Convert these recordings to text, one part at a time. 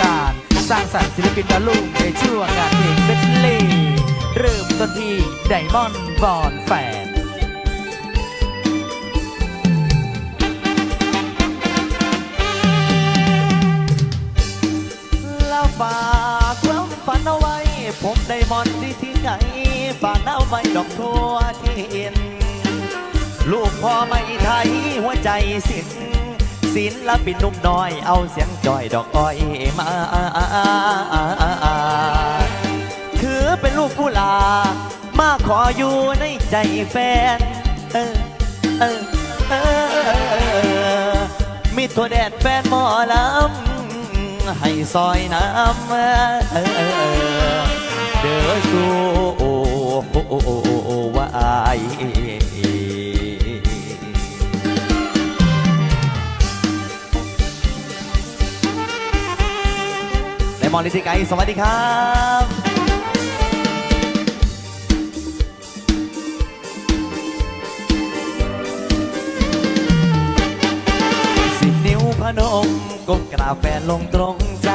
การ สร้างสรรค์ศิลปินดาวรุ่งในช่วงงานเพลงเบทเล่เริ่มต้นที่ไดมอนด์บอนแฟนแล้วฝากความฝันเอาไว้ ผมไดมอนที่ที่ไหนฝากเอาไว้ดอกทั่วทินลูกพ่อไม่ไทยหัวใจสิน ศิลปินนุ่มน้อย เอาเสียงจอยดอกอ้อยมา ถือเป็นลูกผู้ลามาขออยู่ในใจแฟน เออเออเออมีตัวแดดแฟนหมอลำให้ซอยน้ำเออเด้อสู้ว่าอาย มอนลิติไกสวัสดีครับสิบนิ้วพนมก้มกราบแฟนลงตรงใจ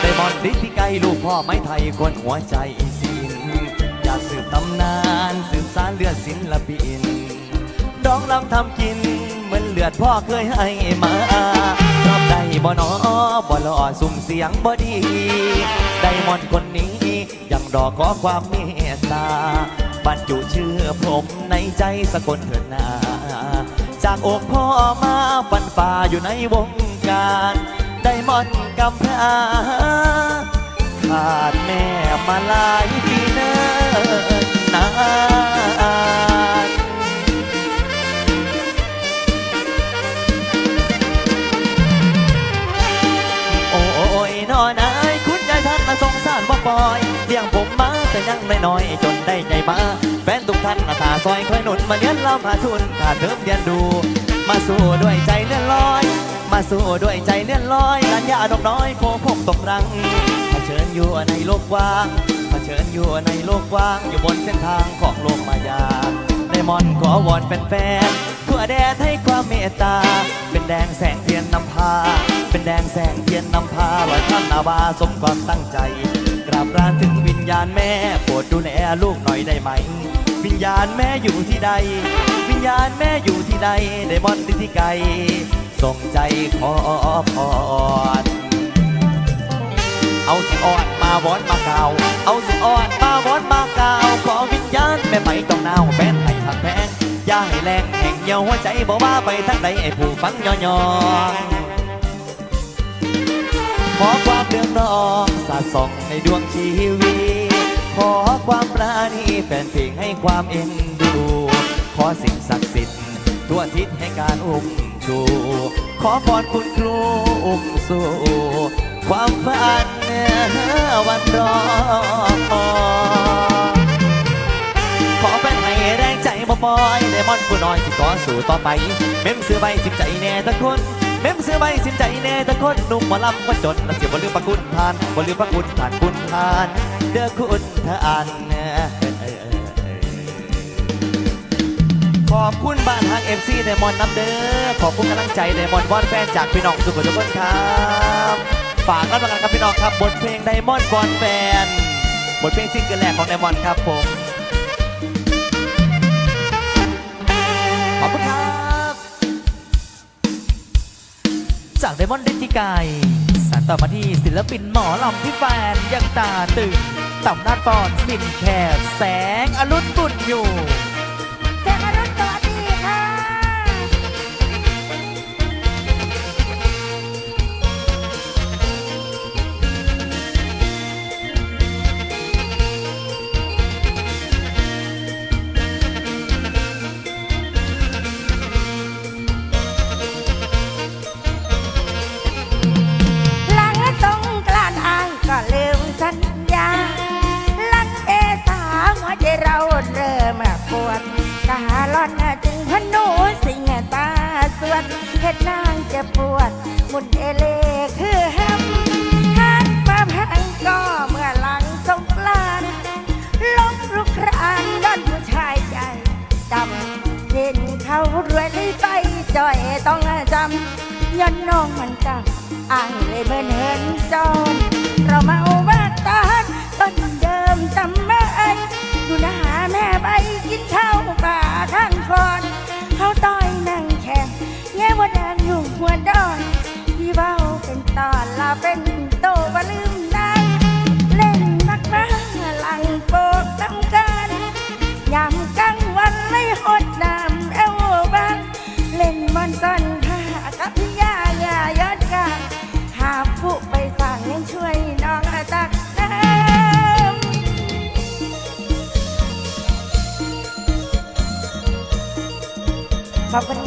ไดมอนดิที่ไกลูกพ่อไม้ไทยคนหัวใจสินอยากสืบตำนาน สืบสารเลือดศิลปินดองลำทำกิน เหมือนเลือดพ่อเคยให้มารับได้บ่นอบ่หล่อสุ่มเสียงบ่ดี ได้มอนคนนี้ยังรอขอความเมตตาบรรจุชื่อผมในใจสกลเถิดนาจากอกพ่อมาฟันฝ่าอยู่ในวงการ ได้มอนกำพร้าขาดแม่มาหลายปีเนิ่นนาน ปอยเลี้ยงผมมาแต่ยังไม่น้อยจนได้ใจมา แฟนทุกท่านมาตาซอยคอยหนุนมาเลี้ยงเรามาทุนขาเทิมเรียนดู มาสู้ด้วยใจเลื่อนลอย มาสู้ด้วยใจเลื่อนลอยลันยาดอกน้อยโคพกตกรังเผชิญอยู่ในโลกกว้างเผชิญอยู่ในโลกกว้างอยู่บนเส้นทางของโลกมายาได้มอนขอวอนแฟนๆทั่วแดนให้ความเมตตา เป็นแดงแสงเทียนนำพา เป็นแดงแสงเทียนนำพาลอยข้ามนาบาสมความตั้งใจ ราบรานถึงวิญญาณแม่โปรดดูแลลูกหน่อยได้ไหม วิญญาณแม่อยู่ที่ใด วิญญาณแม่อยู่ที่ใดได้มอนด์ที่ไกลส่งใจขอพรเอาสิออนมาวอนมากล่าว เอาสิออนมาวอนมากล่าว ขอวิญญาณแม่ไม่ต้องนาวแฟนให้หักแพงอย่าให้แรงแห่งเหี่ยวหัวใจบอกว่าไปทางใดไอ้ผู้ฟังย่อๆขอความ เดือดร้อนสาดส่องในดวงชีวิต ขอความปราณีแฟนเพลงให้ความเอ็นดู ขอสิ่งศักดิ์สิทธิ์ทั่วทิศให้การอุ้มชูขอพรคุณครูอุ้มสู่ความฝันวันรอ ขอเป็นให้แรงใจบ่ปล่อยไดมอนผู้น้อยสิต่อสู้ต่อไปเม้มซื้อใบสิบใจแน่ตะคน เม้มซื้อใบสิบใจแน่ตะคนหนุ่มหมอลำก็จนและเสียบ่ลืมพระคุณทานบ่ลืมพระคุณทานคุณทาน เด้อคุณทานขอบคุณบ้านทางเอฟซีไดมอนน้ำเด้อขอบคุณกำลังใจไดมอนบอลแฟนจากพี่น้องสุขุมทุกคนครับฝากรับประกันครับพี่น้องครับบทเพลงไดมอนบอลแฟนบทเพลงซิงเกิลแรกของไดมอนครับผม จากไดมอนด์เดจิกายสานต่อมาที่ศิลปินหมอลำที่แฟนยังตาตึงต่ำนาดปอนสินแคบแสงอรุณบุญอยู่ ดนางจะปวด หมุนเอเลคือแฮมหันมาพังก็เมื่อหลังสงกรานลงรุกรานดอนผู้ชายใจจำเห็นเขารวยเลยไปจ่อยต้องจำย้อนน้องมันจำอ่ายเลยเหมือนเห็นจอนเราเมาว่าตอนต้นเดิมจำไม่อยู่นะหาแม่ไปกินข้าวป่าข้างคอน เป็นโตว่าลืมได้ เล่นนักมาหลังโปกต้องการยามกลางวันเลยหดน้ำเอวบาง เล่นบอลซ่อนผ้ากับพี่ยาหยายอดกาหาผู้ไปสั่งยังช่วยน้องอตักน้ำขอบคุณ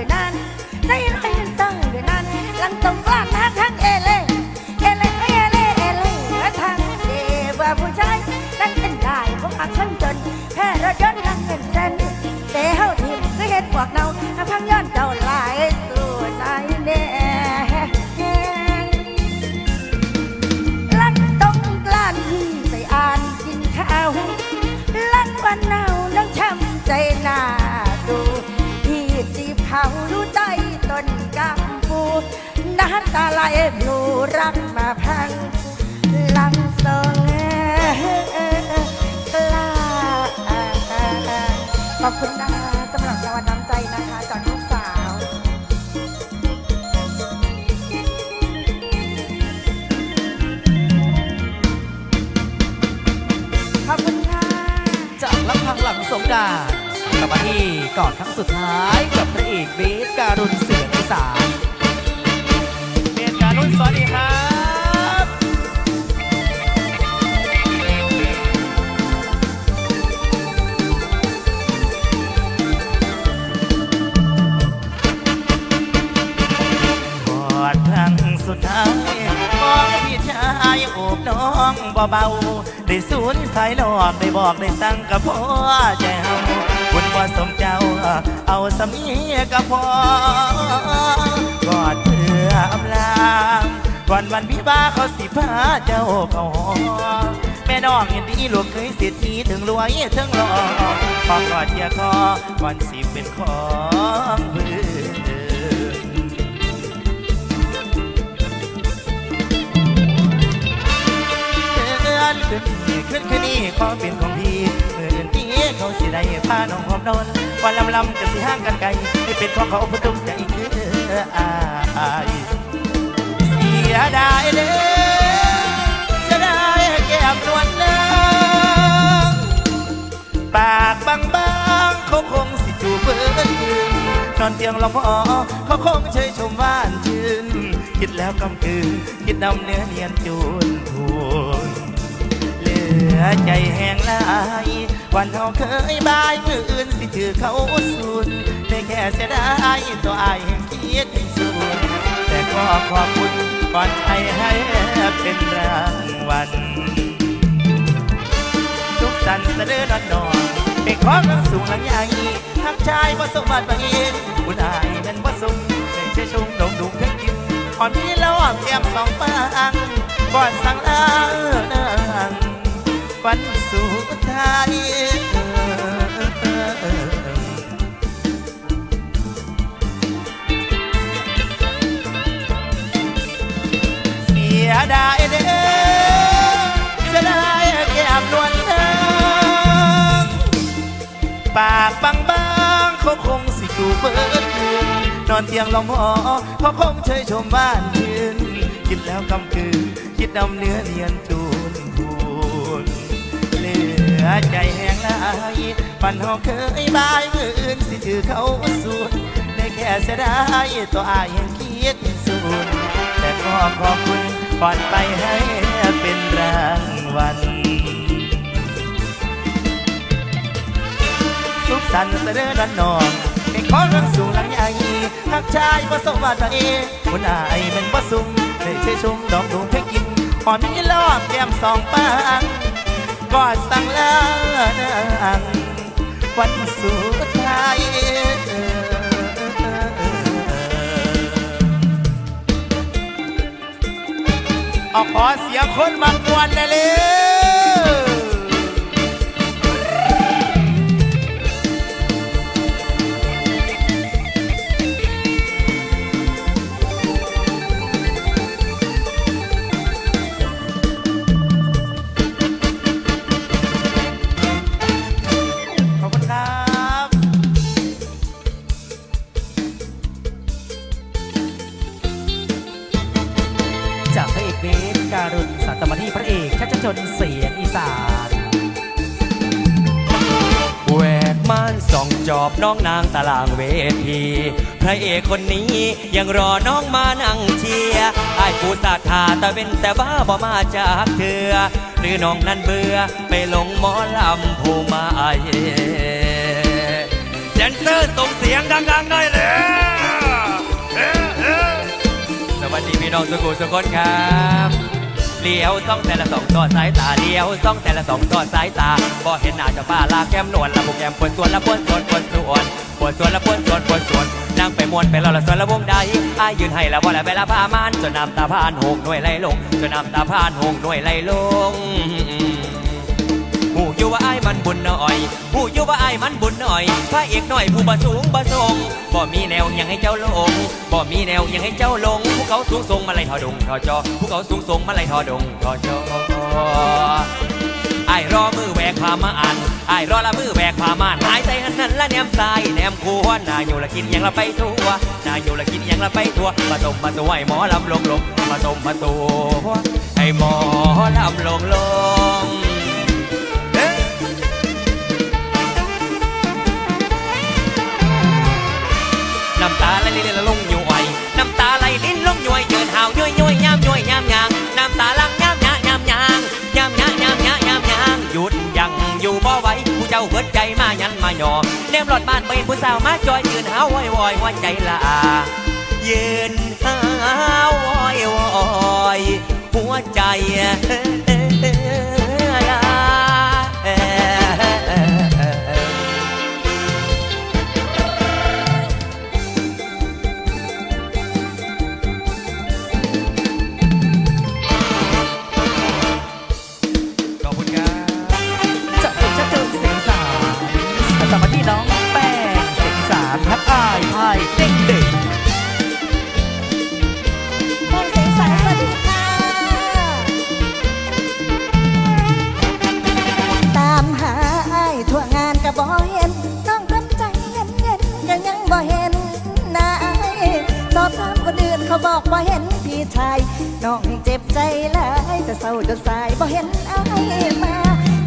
ยืน หลพลูรักมาพังลังทรงกล้าขอบคุณนะคะสำหรับรางวัลน้ำใจนะคะจากลูกสาวขอบคุณค่ะจากลำพังหลังสงกรารกลับมาที่ก่อนครั้งสุดท้ายกับพระเอกเบสการุณเสียงอีสานเรีย นการรุ่นสวัสดีครับกอดครั้งสุดท้ายมองพี่ชายโอบน้องเบาๆได้สูญสายหลอกได้บอกได้สั่งกับพ่อใจเฮาคุณว่าสมเจ้า เอาสมีกับพ่อ อนวันพี่บ้าเขาสิพาเจ้าเขาหอแม่น้องเห็นดีลูกเคยเสียทีถึงรวยถึงหล่อพอกอดอย่าคอก่อนสิเป็นของเพื่อนเดือนขึ้นขึ้นขึ้นนี่ขอเป็นของพี่เมื่อนที่เขาสิได้พาน้องหอมนอนวันลำลำก็สิห่างกันไกลให้เป็นของเขาผู้จงใจคืออาย สียดายเด้อเสียดายแก้มนวลนางปากบางๆเขาคงสิจูบเบิ้นนอนเตียงลำพอเขาคงเชยชมว่านชื่นคิดแล้วกำกืนคิดนำเนื้อเนียนจูนทวนเหลือใจแห้งลายวันเขาเคยบายมืออื่นสิถือเขาสูนได้แค่เสียดายตัวอายแห่งคิดสูนแต่ก็ขอบคุณ ก่อนให้ให้เป็นรางวัลสุขสันต์เสด็จนอนนอนเป็นของสูงหลังใหญ่ทักชายว่าสมบัติบางเองคุณอายนั้นว่าสูงได้เชื่อชมดงดุเพ่งกินอ่อนพี่แล้วอ่อมแก้มสองปางก่อนสั่งลาเดินวันสุดท้าย เสียดายเด้อเสียดายแก้มนวลนางปากบางๆเขาคงสิจูเบิดคืนนอนเตียงลมหอเขาคงเชยชมบ้านยืนคิดแล้วกำคืนคิดนำเนื้อเนียนจูนพูนเหลือใจแห้งลายปันหอเคยบายมืออื่นสิถือเขาสูนได้แค่เสียดายตัวอายยังคิดสูนแต่ก็ขอบคุณ ปอนไปให้เป็นรางวัลสุขสันต์เสด็จนันนองเป็นขอรักสูงหลังใหญ่ทักชายประสบวัตเองคนอายเป็นประสุงได้เชื่อชมดอกดวงเพชรกินอ่อนนี้ลอบแก้มสองปางกอดสั่งลานางวันสุดท้าย เอาขอเสียงคนมากวนเลย นเสียงอีสานแหวกม่านส่องจอบน้องนางตารางเวทีพระเอกคนนี้ยังรอน้องมานั่งเชียร์ไอ้ผู้ศรัทธาตะเป็นแต่บ้าบ่มาจากเถือหรือน้องนั้นเบื่อไปหลงหมอลำผู้มาไอแดนเซอร์ส่งเสียงดังๆหน่อยเลยสวัสดีพี่น้องสุกุสุคนครับ เลี้ยวซ่องแต่ละสองต่อสายตาเลี้ยวซ่องแต่ละสองต่อสายตาบ่เห็นหน้าเจะป้าลาแก้มนวลละบุกแกมปวดส่วนละปวดส่วนปวดส่วนปวดส่วนละปวดส่วนปวดส่วนนั่งไปมวนไปแล้วละส่วนละวงใดอายยืนให้ละบ่ละเวลาพามานจนน้ำตาพานหงหน่วยไหลลงจนน้ำตาพานหงหน่วยไหลลง หูอยู่ว่าไอ้มันบุญหน่อยหูอยู่ว่าไอ้มันบุญหน่อยพระเอกหน่อยผู้บ่สูงบ่ทรงบ่มีแนวยังให้เจ้าลงบ่มีแนวยังให้เจ้าลงผู้เขาสูงทรงมาไล่ทอดงทอจอผู้เขาสูงทรงมาไล่ทอดงทอจอไอ้รอมือแหวกพามาอ่านไอ้รอละมือแหวกพามาหายใจหันนั้นละแนมซ้ายแนมขวาหน้าอยู่ละกินยังละไปทั่วน้าอยู่ละกินยังละไปทั่วมาตมมาตัวให้หมอลำลงลงมาตมมาตัวให้หมอลำลงลง ไหลลิ้นลงย้อยน้ำตาไหลลิ้นลงย้อยเยินหาวย้อยย้อยยามย้อยยามยางน้ำตาลังยามยายามยางยามยายามยายามยางหยุดยังอยู่บ่ไหวผู้เจ้าเบิดใจมายันมาหยอเนมรถบ้านไปผู้สาวมาจอยยืนหาวอยวอยหัวใจละอายืนหาวอยวอยหัวใจล ทั่วงานก็บ่เห็นน้องทำใจเย็นเย็นๆก็ยังบ่เห็นนาไอ้ายสอบถามคนอื่นเขาบอกว่าเห็นพี่ชายน้องเจ็บใจหลายแต่เศร้าจนสายบ่เห็นไอ้ายมา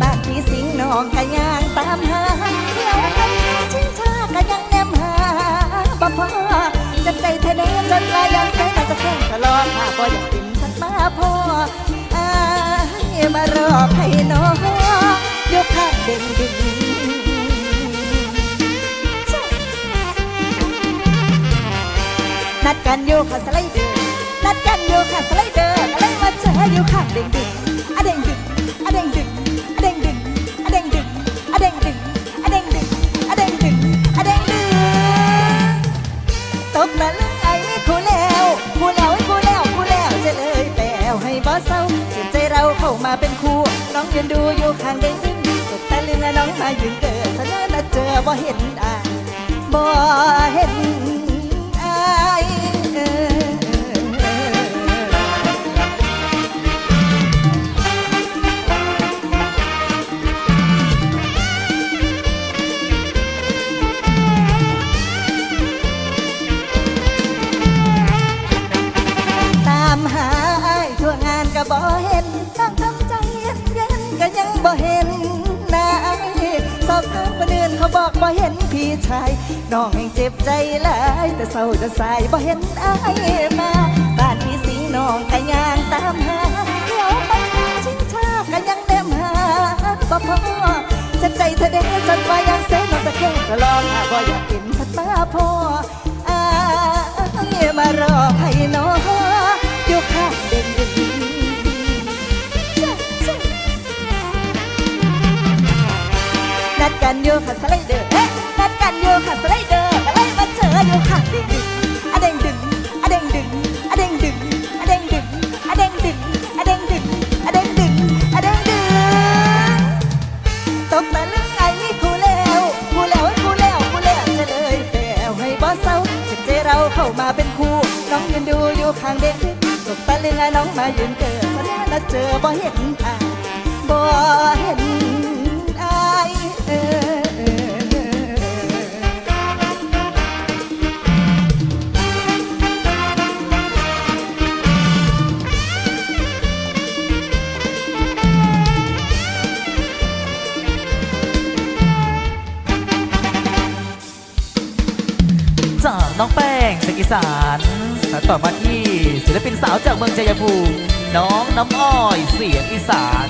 บ้านพี่สิงน้องก็ย่างตาม จเธอเดินจนลายยังแสนจะแค่งตลอดถ้าบ่อยากกินสักมาพออายมารอให้น้องยกข้างเด่งดึงนัดกันอยู่ค่ะสไลเดอร์นัดกันอยู่ค่ะสไลเดอร์ก็เลยมาเจออยู่ข้างเด้งดึงอะเด้งดึงอะเด้ง บ่เศร้าใจเราเข้ามาเป็นครูน้องยืนดูอยู่ข้างเด้งดึงตกตะลึงและน้องมายืนเกิดเสนอนัดเจอบ่เห็นอ่าบ่เห็น นพี่ชายน้องยังเจ็บใจหลายแต่เศร้าจะสายบ่เห็นอายมาบ้านพี่สิงน้องก็ย่างตามหาเดี๋ยวไปชิงชาก็ยังแนมหาบ่พอจะใจเธอเด้จนว่ายังเส้นน้องจะแค่ก็ลองหาบ่อยากกินพัดมาพออายมารอให้น้องอยู่ข้างเด่นดึงจ้ะจ้ะนัดกันอยู่ค่ะสไลเดอร์ เด้งดึงอเดงดึงอเด้งดึงอเดงดึงอเดงดึงอเดงดึงอเดงดึงอเดงดึงตกตะลึงไอ้มีคู่แล้วคู่แล้วคู่แล้วคู่แล้วจะเลยแต่ให้บอสเศร้าถึเจเราเข้ามาเป็นคู่น้องยืนดูอยู่ข้างเด็กตกตะลึงไอ้น้องมายืนเกิดแสดงนัดเจอบ่เห็นอะบ่เห็น น้องแป้งสกิสานต่อมาที่ศิลปินสาวจากเมืองชัยภูมิน้องน้ำอ้อยเสียงอีสาน